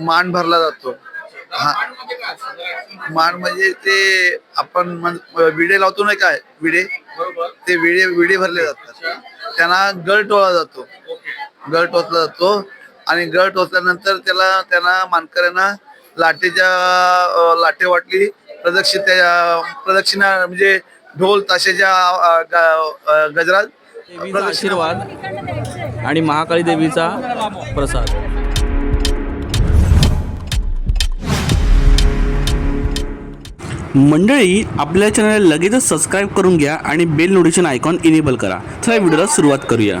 मान भरला जातो. हा. मान म्हणजे ते आपण विडे लावतो नाही काय? विडे? ते विडे विडे भरले जातात. त्यांना गळ टोळला जातो. गळ टोचला जातो आणि गळ टोचल्यानंतर त्याला त्यांना मानकऱ्यांना लाटेच्या लाटे वाटली प्रदक्षिण प्रदक्षिणा म्हणजे ढोल ताशाच्या गजरात देवीचा आशीर्वाद आणि महाकाली देवीचा प्रसाद. मंडळी आपल्या चॅनल लगेचच सबस्क्राईब करून घ्या आणि बेल नोटिफिकेशन आयकॉन इनेबल करा. चला व्हिडिओला सुरुवात करूया.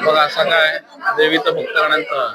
बघा असं काय देवीचं भक्तगणांचं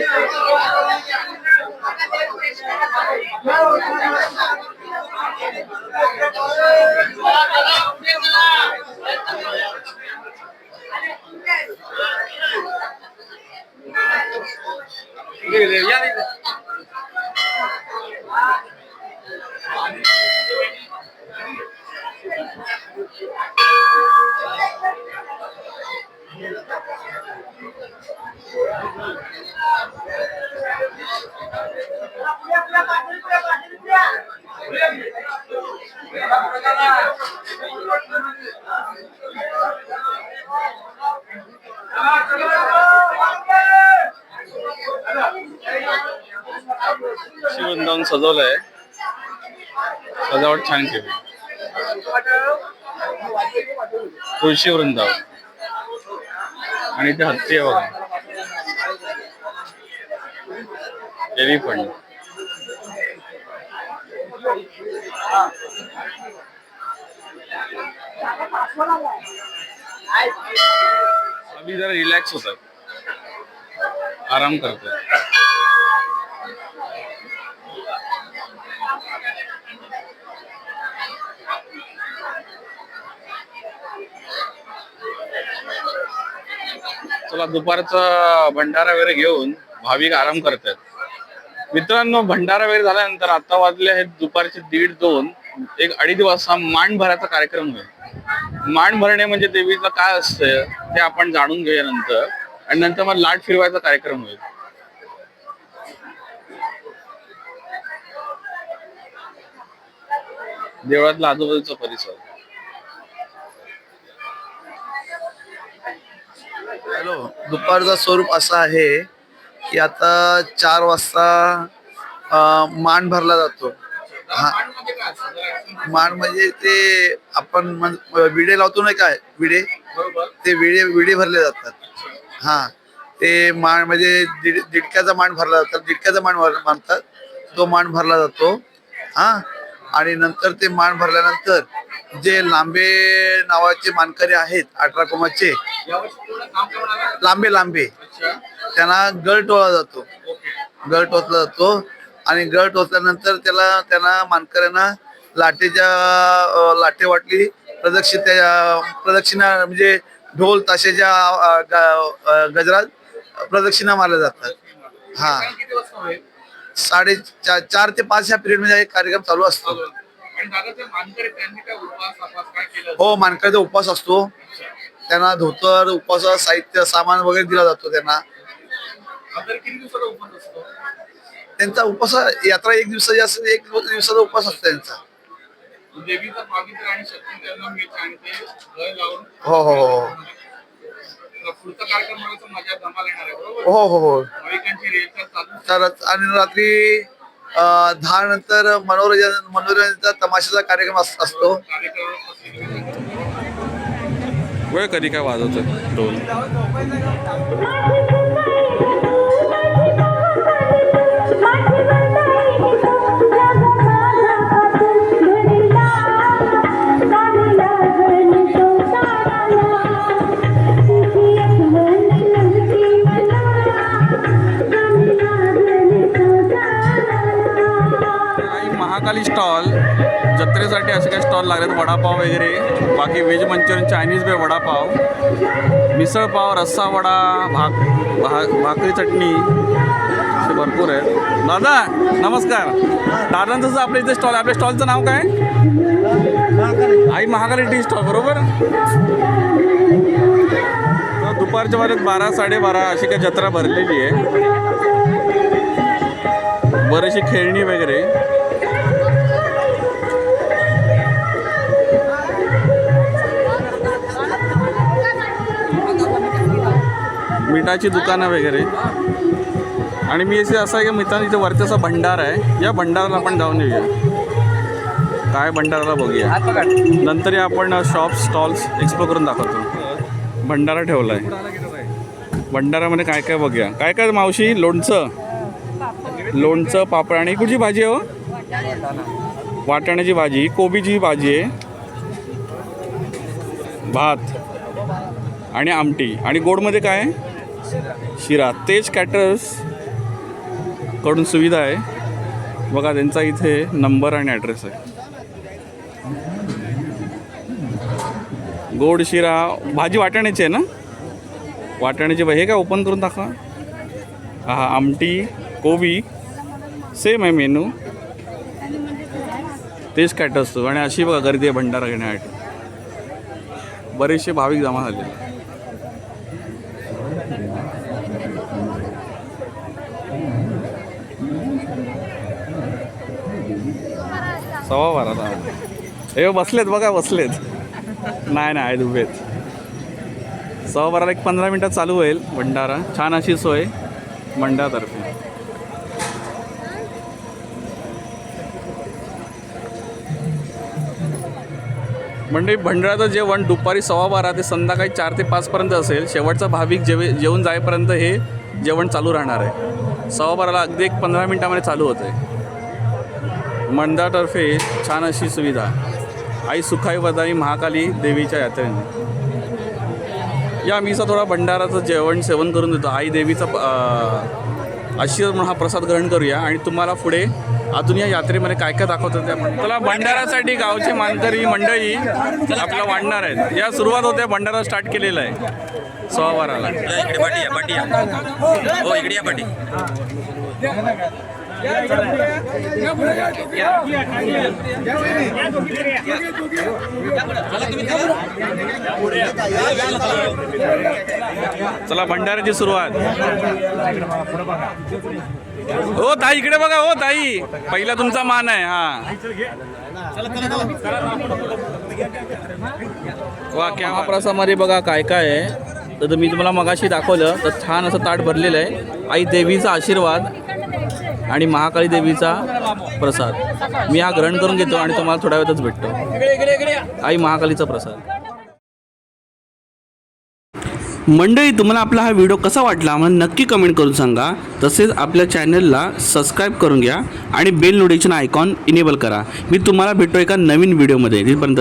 Ya, लावून सजवलं सजवलंय. सजावट छान केली. तुळशी वृंदावन आणि ते हत्ती आहे बघा. एलिफंट अभि जरा रिलॅक्स होतात. आराम करतोय. चला दुपारचा भंडारा वगैरे घेऊन भाविक आराम करतात. मित्रांनो भंडारा वगैरे झाल्यानंतर आता वाजले आहेत दुपारचे दीड दोन. एक अडीच वाजता मांड भरायचा कार्यक्रम होईल. मांड भरणे म्हणजे देवीचं काय असतं ते आपण जाणून घेऊया नंतर. आणि नंतर मग लाट फिरवायचा कार्यक्रम होईल. देवळातला आजूबाजूचा परिसर. हॅलो दुपारचा स्वरूप असा आहे की आता चार वाजता मान भरला जातो. हा. मान म्हणजे ते आपण विडे लावतो नाही काय? विडे? ते विडे विडे भरले जातात. हा. ते माण म्हणजे दीड दीडक्याचा मांड भरला जातात दीडक्याचा मांड भर- मानतात. तो मांड भरला जातो. हा. आणि नंतर ते मांड भरल्यानंतर जे लांबे नावाचे मानकरी आहेत अठरा कोमाचे लांबे लांबे. त्यांना गळ टोळला जातो. गळ टोचला जातो आणि गळ टोचल्यानंतर त्याला त्यांना मानकऱ्यांना लाटेच्या लाटे वाटली प्रदक्षिण त्या प्रदक्षिणा म्हणजे ढोल ताशेच्या गजरात प्रदक्षिणा मारल्या जातात. हा. साडे चार चार ते पाच ह्या पिरियडमध्ये एक कार्यक्रम चालू असतो. हो मानकऱ्याचा उपवास असतो. त्यांना धोतर उपवास साहित्य सामान वगैरे दिला जातो त्यांना. त्यांचा उपवास यात्रा एक दिवसाची असते एक दिवसाचा उपवास असतो त्यांचा. हो हो हो. हो हो हो. तर आणि रात्री दहा नंतर मनोरंजन मनोरंजनचा तमाशाचा कार्यक्रम असतो. वेळ कधी काय वाजवतो ढोल असे काही स्टॉल आहेत. वडापाव वगैरे. बाकी व्हेज मंचुरियन चायनीज बे वडापाव. मिसळपाव रस्सा वडा भाक भा भाकरी चटणी. असे भरपूर आहेत. दादा नमस्कार. दादांचं जसं आपल्या इथे स्टॉल आपल्या स्टॉलचं नाव काय? आई महाकाली टी स्टॉल बरोबर? दुपारच्या वाजत बारा साडेबारा अशी काही जत्रा भरलेली आहे. बरीचशी खेळणी वगैरे. मिठाची दुकानं वगैरे. आणि मी असे असं आहे की मित्रांनो इथे वरती असा भंडार आहे. या भंडाराला आपण जाऊन येऊया. काय भंडाराला बघूया. नंतर या आपण शॉप स्टॉल्स एक्सप्लोर करून दाखवतो. भंडारा ठेवला आहे भंडारामध्ये काय काय बघूया. काय काय मावशी? लोणचं. लोणचं पापड आणि कुठची भाजी आहे हो? वाटाण्याची भाजी. कोबीची भाजी आहे. भात. आणि आमटी. आणि गोडमध्ये काय आहे? शिरा. तेज कॅटर्सकडून सुविधा आहे. बघा त्यांचा इथे नंबर आणि ॲड्रेस आहे. गोड शिरा भाजी वाटाण्याची आहे ना? वाटाण्याची हे काय ओपन करून दाखवा. हा आमटी कोबी सेम आहे मेनू तेच कॅट असतो आणि अशी बघा गर्दी आहे भंडारा घेण्यासाठी. बरेचसे भाविक जमा झाले सव्वा बारा दहा ए बसलेत बघा बसलेत. नाही नाही आहेत उभेत सव्वा बाराला एक पंधरा मिनटात चालू होईल भंडारा. छान अशी सोय मंडळातर्फे म्हणजे भंडाराचं जेवण दुपारी सव्वा बारा ते संध्याकाळी चार ते पाचपर्यंत असेल. शेवटचा भाविक जेवे जेवून जाईपर्यंत हे जेवण चालू राहणार आहे. सव्वा बाराला अगदी एक पंधरा मिनटामध्ये चालू होतं आहे मंडळातर्फे छान अशी सुविधा. आई सुखाई वदाई महाकाली देवीच्या यात्रेने. या मीचा थोडा भंडाराचं जेवण सेवन करून देतो. आई देवीचा आशीर्वाद म्हणून हा प्रसाद ग्रहण करूया आणि तुम्हाला पुढे अजून या यात्रेमध्ये काय काय दाखवतात ते आपण चला भंडारासाठी गावची मानकरी मंडळी आपल्याला वाढणार आहेत. या सुरुवात होते भंडारा स्टार्ट केलेला आहे. सोमवाराला इकडे पाठी या पाठी या. हो इकडे या पाठी. चला भंडाऱ्याची सुरुवात. हो ताई इकडे बघा हो ताई. पहिला तुमचा मान आहे हा. वा क्या महाप्रसामध्ये बघा काय काय आहे. तर मी तुम्हाला मगाशी दाखवलं तर छान असं ताट भरलेलं आहे. आई देवीचा आशीर्वाद. आणि महाकाली देवीचा प्रसाद. मी हा ग्रहण करून घेतो आणि तुम्हाला थोड्या वेळातच भेटतो. आई महाकालीचा प्रसाद. मंडळी तुम्हाला आपला हा व्हिडिओ कसा वाटला आम्हाला नक्की कमेंट करून सांगा. तसेच आपल्या चॅनलला सबस्क्राईब करून घ्या आणि बेल नोटिफिकेशन आयकॉन इनेबल करा. मी तुम्हाला भेटतो एका नवीन व्हिडिओमध्ये. तिथपर्यंत